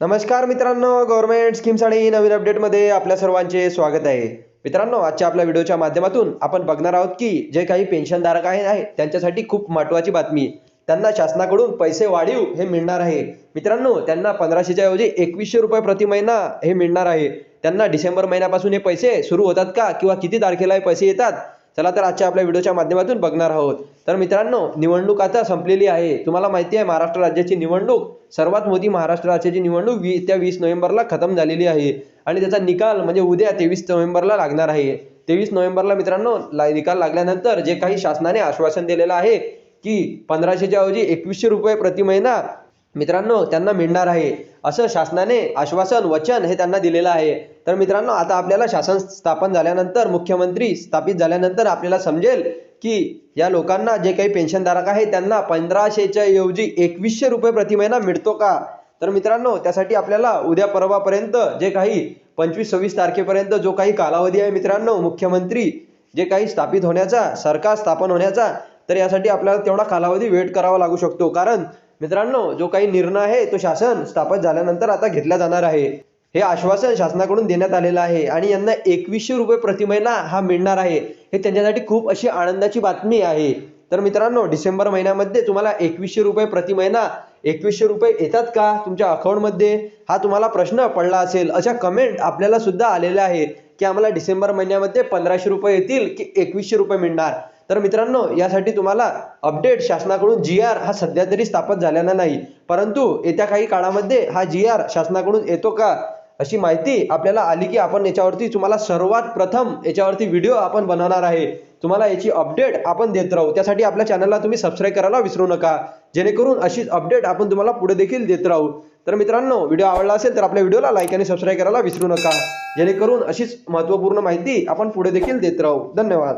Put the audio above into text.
नमस्कार मित्रांनो government schemes आणि नवीन अपडेटमध्ये आपल्या सर्वांचे स्वागत आहे. मित्रांनो आजच्या आपल्या व्हिडिओच्या माध्यमातून आपण बघणार आहोत की जे काही पेन्शनधारक आहे त्यांच्यासाठी खूप महत्त्वाची बातमी. त्यांना शासनाकडून पैसे वाढीव हे मिळणार आहे. मित्रांनो त्यांना पंधराशेच्या ऐवजी एकवीसशे रुपये प्रति महिना हे मिळणार आहे. त्यांना डिसेंबर महिन्यापासून हे पैसे सुरू होतात का? किंवा किती तारखेला हे पैसे येतात? चला तर आजच्या आपल्या व्हिडिओच्या माध्यमातून बघणार आहोत. तर मित्रांनो निवडणूक आता संपलेली आहे. तुम्हाला माहिती आहे महाराष्ट्र राज्याची निवडणूक सर्वात मोठी महाराष्ट्र राज्याची निवडणूक वी त्या वीस नोव्हेंबरला खतम झालेली आहे. आणि त्याचा निकाल म्हणजे उद्या तेवीस नोव्हेंबरला लागणार आहे. तेवीस नोव्हेंबरला मित्रांनो ला- निकाल लागल्यानंतर जे काही शासनाने आश्वासन दिलेलं आहे की पंधराशेच्या ऐवजी एकवीसशे रुपये प्रति महिना मित्रांनो त्यांना मिळणार आहे. असं शासनाने आश्वासन वचन हे त्यांना दिलेलं आहे. तर मित्रांनो आता आपल्याला शासन स्थापन झाल्यानंतर मुख्यमंत्री स्थापित झाल्यानंतर आपल्याला समजेल की या लोकांना जे काही पेन्शनधारक आहे त्यांना पंधराशेच्या ऐवजी एकवीसशे रुपये प्रति महिना मिळतो का? तर मित्रांनो त्यासाठी आपल्याला उद्या परवापर्यंत जे काही पंचवीस सव्वीस तारखेपर्यंत जो काही कालावधी आहे मित्रांनो मुख्यमंत्री जे काही स्थापित होण्याचा सरकार स्थापन होण्याचा तर यासाठी आपल्याला तेवढा कालावधी वेट करावा लागू शकतो. कारण मित्रांनो जो काही निर्णय आहे तो शासन स्थापन झाल्यानंतर आता घेतला जाणार आहे. हे आश्वासन शासनाकडून देण्यात आलेलं आहे आणि यांना एकवीसशे रुपये प्रतिमहिना हा मिळणार आहे. हे त्यांच्यासाठी खूप अशी आनंदाची बातमी आहे. तर मित्रांनो डिसेंबर महिन्यामध्ये तुम्हाला एकवीसशे रुपये प्रतिमहिना एकवीसशे रुपये येतात का तुमच्या अकाउंटमध्ये? हा तुम्हाला प्रश्न पडला असेल. अशा कमेंट आपल्याला सुद्धा आलेल्या आहेत की आम्हाला डिसेंबर महिन्यामध्ये पंधराशे रुपये येतील की एकवीसशे रुपये मिळणार. तर मित्रांनो यासाठी तुम्हाला अपडेट शासनाकडून जी आर हा सध्या तरी स्थापन झालेला नाही. परंतु येत्या काही काळामध्ये हा जी आर शासनाकडून येतो का? अशी माहिती आपल्याला आली की आपण याच्यावरती तुम्हाला सर्वात प्रथम याच्यावरती व्हिडिओ आपण बनवणार आहे. तुम्हाला याची अपडेट आपण देत राहू. त्यासाठी आपल्या चॅनलला तुम्ही सबस्क्राईब करायला विसरू नका. जेणेकरून अशीच अपडेट आपण तुम्हाला पुढे देखील देत राहू. तर मित्रांनो व्हिडिओ आवडला असेल तर आपल्या व्हिडिओला लाईक आणि सबस्क्राईब करायला विसरू नका. जेणेकरून अशीच महत्त्वपूर्ण माहिती आपण पुढे देखील देत राहू. धन्यवाद.